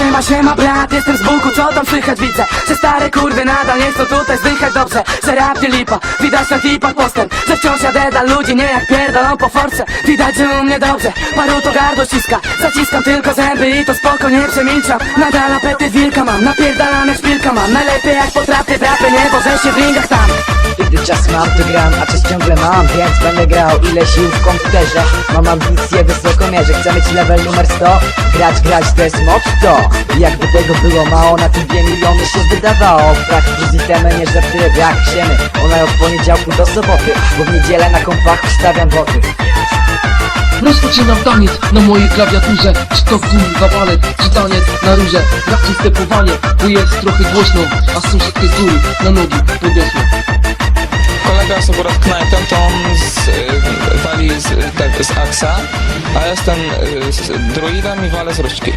Siema, siema, brat, jestem z buku, co tam słychać widzę? Że stare kurwy nadal nie chcą tutaj zdychać dobrze. Że rap nie lipa, widać na tipach postęp. Że wciąż jadę dla ludzi, nie jak pierdolą po force. Widać, że u mnie dobrze, paru to gardło ściska. Zaciskam tylko zęby i to spoko, nie przemilczam. Nadal apetyt wilka mam, napierdalam jak szpilka mam. Najlepiej jak potrafię w rapie, nie boże się w ringach czas mam, to gram, a czas ciągle mam Więc będę grał ile sił w komputerze. Mam ambicje wysoko mierzę, chcę mieć level numer 100 Grać, grać, to jest motto Jakby tego było mało, na tym dwie miliony się wydawało. W praktyce temy nie żartuję jak siemy Ona od poniedziałku do soboty Bo w niedzielę na kompach wstawiam boty Rozpoczynam taniec na mojej klawiaturze. Czy to kurwa balet, czy taniec na róże Raczej stepowanie, bo jest trochę głośno A sąsiedkie z góry na nogi podniosło Kolega sobie raz knajpem, to on z, y, wali z, tak, z aksa, a ja jestem y, z i walę z różdżki.